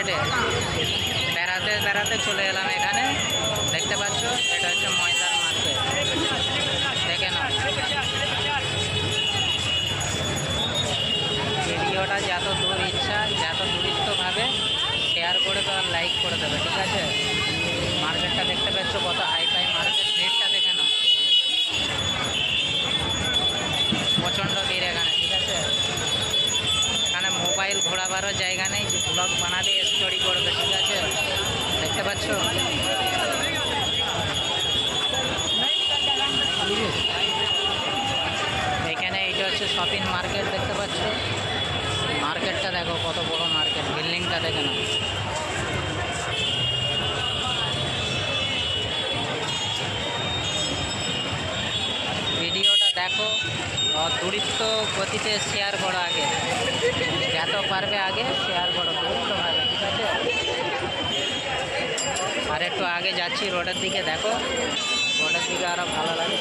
মার্কেটে বেড়াতে বেড়াতে চলে এলাম এখানে। দেখতে পাচ্ছ, এটা হচ্ছে ময়দান মার্কেট। দেখে নাও। ভিডিওটা যত দূর ইচ্ছা, যত দূরিত্বভাবে শেয়ার করে দেবে লাইক করে দেবে, ঠিক আছে? মার্কেটটা দেখতে পাচ্ছ ঘোরাবারও জায়গা নেই ব্লগ বানাবে স্টোরি করবে, ঠিক আছে? দেখতে পাচ্ছ? এখানে এটা হচ্ছে শপিং মার্কেট দেখতে পাচ্ছ? মার্কেটটা দেখো, কত বড় মার্কেট বিল্ডিংটা দেখে না ভিডিওটা দেখো দূরিত্ব গতিতে শেয়ার করো আগে। শেয়ার করো দূরিত্বভাবে ঠিক আছে? আর একটু আগে যাচ্ছি রোডের দিকে, দেখো। রোডের দিকে আরও ভালো লাগবে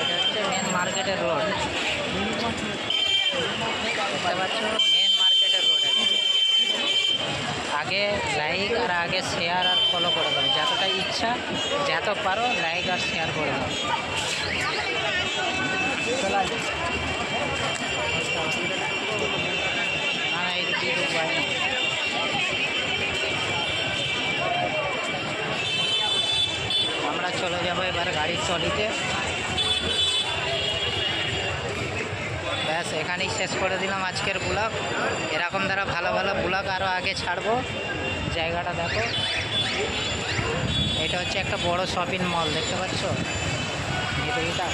এটা হচ্ছে মেন মার্কেটের রোড মেন মার্কেটের রোড আগে লাইক আর আগে শেয়ার আর ফলো করে দাও। যতটা ইচ্ছা, যত পারো লাইক আর শেয়ার করে দাও। আমরা চলে যাব এবার গাড়ির টলিতে ব্যাস, এখানেই শেষ করে দিলাম আজকের ব্লগ। এরকম দ্বারা ভালো ভালো ব্লগ আরও আগে ছাড়বো। জায়গাটা দেখো। এটা হচ্ছে একটা বড় শপিং মল দেখতে পাচ্ছ? এটা